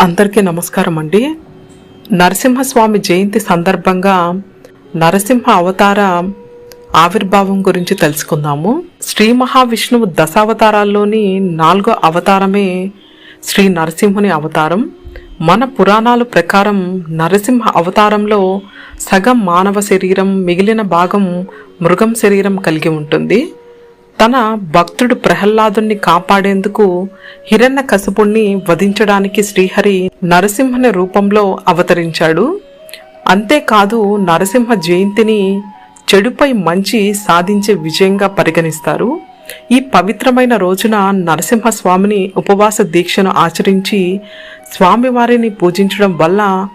అందరికీ నమస్కారం అండి. నరసింహస్వామి జయంతి సందర్భంగా నరసింహ అవతార ఆవిర్భావం గురించి తెలుసుకుందాము. శ్రీ మహావిష్ణువు దశావతారాల్లోని నాలుగో అవతారమే శ్రీ నరసింహుని అవతారం. మన పురాణాల ప్రకారం నరసింహ అవతారంలో సగం మానవ శరీరం మిగిలిన భాగం మృగం శరీరం కలిగి ఉంటుంది. తన భక్తుడు ప్రహ్లాదుని కాపాడేందుకు హిరణ్య కసుపుణ్ణి వధించడానికి శ్రీహరి నరసింహని రూపంలో అవతరించాడు. అంతేకాదు నరసింహ జయంతిని చెడుపై మంచి సాధించే విజయంగా పరిగణిస్తారు. ఈ పవిత్రమైన రోజున నరసింహస్వామిని ఉపవాస దీక్షను ఆచరించి స్వామివారిని పూజించడం వల్ల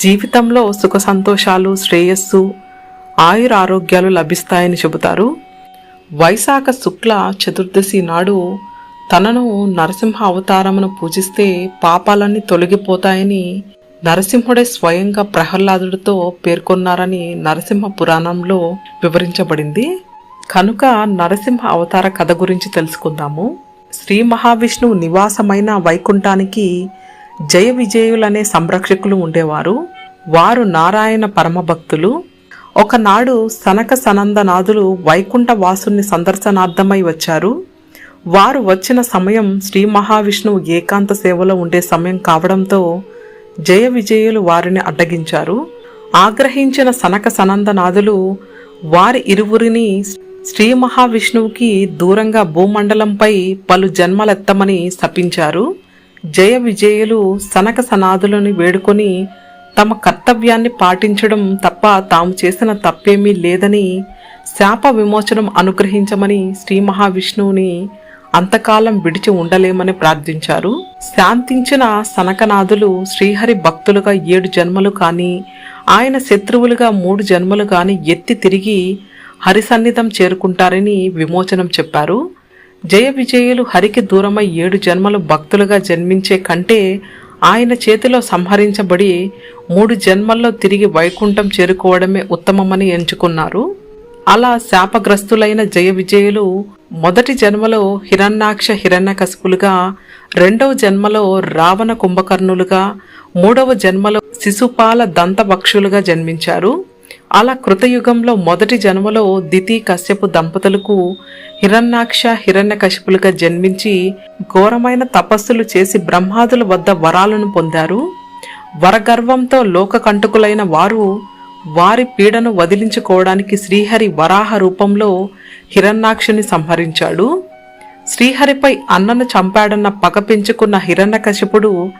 జీవితంలో సుఖ సంతోషాలు శ్రేయస్సు ఆయుర ఆరోగ్యాలు లభిస్తాయని చెబుతారు. వైశాఖ శుక్ల చతుర్దశి నాడు తనను నరసింహ అవతారమును పూజిస్తే పాపాలన్నీ తొలగిపోతాయని నరసింహుడే స్వయంగా ప్రహ్లాదుడితో పేర్కొన్నారని నరసింహ పురాణంలో వివరించబడింది. కనుక నరసింహ అవతార కథ గురించి తెలుసుకుందాము. శ్రీ మహావిష్ణువు నివాసమైన వైకుంఠానికి జయ విజయులనే సంరక్షకులు ఉండేవారు. వారు నారాయణ పరమభక్తులు. ఒకనాడు సనక సనందనాథులు వైకుంఠ వాసుని సందర్శనార్థమై వచ్చారు. వారు వచ్చిన సమయం శ్రీ మహావిష్ణువు ఏకాంత సేవలో ఉండే సమయం కావడంతో జయ విజయులు వారిని అడ్డగించారు. ఆగ్రహించిన సనక సనందనాథులు వారి ఇరువురిని శ్రీ మహావిష్ణువుకి దూరంగా భూమండలంపై పలు జన్మలెత్తమని శపించారు. జయ విజయులు సనక సనాదులను వేడుకొని తమ కర్తవ్యాన్ని పాటించడం తప్ప తాము చేసిన తప్పేమీ లేదని శాప విమోచనం అనుగ్రహించమని శ్రీ మహావిష్ణువుని అంతకాలం విడిచి ఉండలేమని ప్రార్థించారు. శాంతించిన సనకనాథులు శ్రీహరి భక్తులుగా ఏడు జన్మలు కానీ ఆయన శత్రువులుగా మూడు జన్మలు కానీ ఎత్తి తిరిగి హరిసన్నిధం చేరుకుంటారని విమోచనం చెప్పారు. జయ విజయులు హరికి దూరమై ఏడు జన్మలు భక్తులుగా జన్మించే కంటే ఆయన చేతిలో సంహరించబడి మూడు జన్మల్లో తిరిగి వైకుంఠం చేరుకోవడమే ఉత్తమమని ఎంచుకున్నారు. అలా శాపగ్రస్తులైన జయ విజయులు మొదటి జన్మలో హిరణ్యాక్ష హిరణ్యకశిపులుగా రెండవ జన్మలో రావణ కుంభకర్ణులుగా మూడవ జన్మలో శిశుపాల దంతభక్షులుగా జన్మించారు. అలా కృతయుగంలో మొదటి జన్మలో దితి కశ్యపు దంపతులకు హిరణ్యాక్ష హిరణ్యకశిపులుగా జన్మించి ఘోరమైన తపస్సులు చేసి బ్రహ్మాదుల వద్ద వరాలను పొందారు. వరగర్వంతో లోకకంటకులైన వారు వారి పీడను వదిలించుకోవడానికి శ్రీహరి వరాహ రూపంలో హిరణ్యాక్షుని సంహరించాడు. శ్రీహరిపై అన్నను చంపాడన్న పగ పెంచుకున్న హిరణ్యకశిపుడు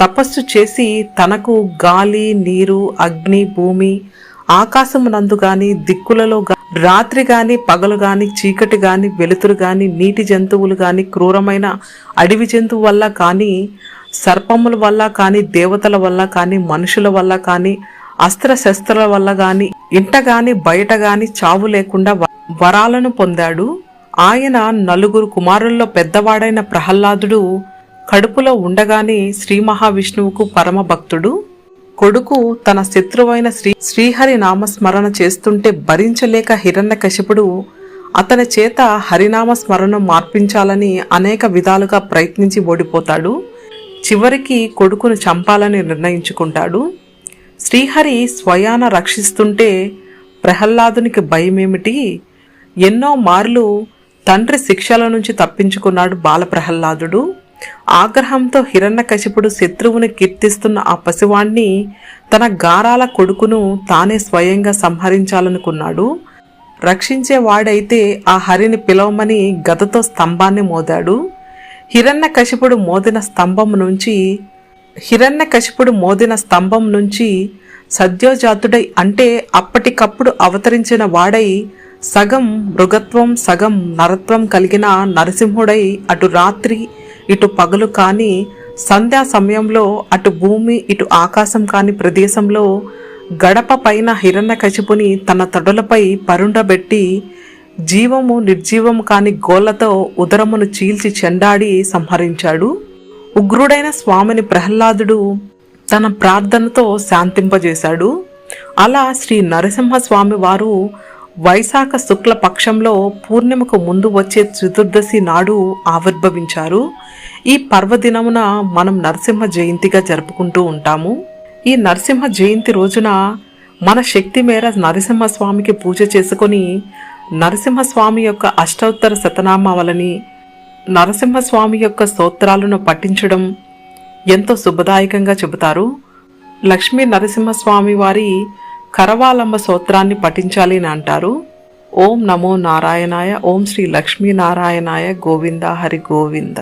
తపస్సు చేసి తనకు గాలి నీరు అగ్ని భూమి ఆకాశమునందు గాని దిక్కులలో రాత్రి గాని పగలు గాని చీకటి గాని వెలుతురు గాని నీటి జంతువులు గాని క్రూరమైన అడవి జంతువు వల్ల కానీ సర్పముల వల్ల కానీ దేవతల వల్ల కానీ మనుషుల వల్ల కానీ అస్త్ర శస్త్రాల వల్ల గాని ఇంట గాని బయట గాని చావు లేకుండా వరాలను పొందాడు. ఆయన నలుగురు కుమారుల్లో పెద్దవాడైన ప్రహ్లాదుడు కడుపులో ఉండగానే శ్రీ మహావిష్ణువుకు పరమ భక్తుడు కొడుకు తన శత్రువైన శ్రీ శ్రీహరి నామస్మరణ చేస్తుంటే భరించలేక హిరణ్యకశిపుడు అతని చేత హరినామ స్మరణ మార్పించాలని అనేక విధాలుగా ప్రయత్నించి ఓడిపోతాడు. చివరికి కొడుకును చంపాలని నిర్ణయించుకుంటాడు. శ్రీహరి స్వయాన రక్షిస్తుంటే ప్రహ్లాదునికి భయమేమిటి? ఎన్నో మార్లు తండ్రి శిక్షల నుంచి తప్పించుకున్నాడు బాలప్రహ్లాదుడు. ఆగ్రహంతో హిరణ్యకశిపుడు శత్రువుని కీర్తిస్తున్న ఆ పసివాణ్ణి తన గారాల కొడుకును తానే స్వయంగా సంహరించాలనుకున్నాడు. రక్షించేవాడైతే ఆ హరిని పిలవమని గదతో స్తంభాన్ని మోదాడు. హిరణ్యకశిపుడు మోదిన స్తంభం నుంచి హిరణ్యకశిపుడు మోదిన స్తంభం నుంచి సద్యోజాతుడై అంటే అప్పటికప్పుడు అవతరించిన వాడై సగం మృగత్వం సగం నరత్వం కలిగిన నరసింహుడై అటు రాత్రి ఇటు పగలు కాని సంధ్యా సమయంలో అటు భూమి ఇటు ఆకాశం కాని ప్రదేశంలో గడప పైన హిరణ్యకశిపుని తన తొడలపై పరుండబెట్టి జీవము నిర్జీవము కాని గోళ్ళతో ఉదరమును చీల్చి చెండాడి సంహరించాడు. ఉగ్రుడైన స్వామిని ప్రహ్లాదుడు తన ప్రార్థనతో శాంతింపజేశాడు. అలా శ్రీ నరసింహస్వామి వారు వైశాఖ శుక్ల పక్షంలో పూర్ణిమకు ముందు వచ్చే చతుర్దశి నాడు ఆవిర్భవించారు. ఈ పర్వదినమున మనం నరసింహ జయంతిగా జరుపుకుంటూ ఉంటాము. ఈ నరసింహ జయంతి రోజున మన శక్తి మేర నరసింహస్వామికి పూజ చేసుకొని నరసింహస్వామి యొక్క అష్టోత్తర శతనామావలని నరసింహస్వామి యొక్క స్తోత్రాలను పఠించడం ఎంతో శుభదాయకంగా చెబుతారు. లక్ష్మీ నరసింహస్వామి వారి కరవాలంబ సూత్రాన్ని పఠించాలి అని అంటారు. ఓం నమో నారాయణాయ ఓం శ్రీ లక్ష్మీ నారాయణాయ గోవింద హరి గోవింద.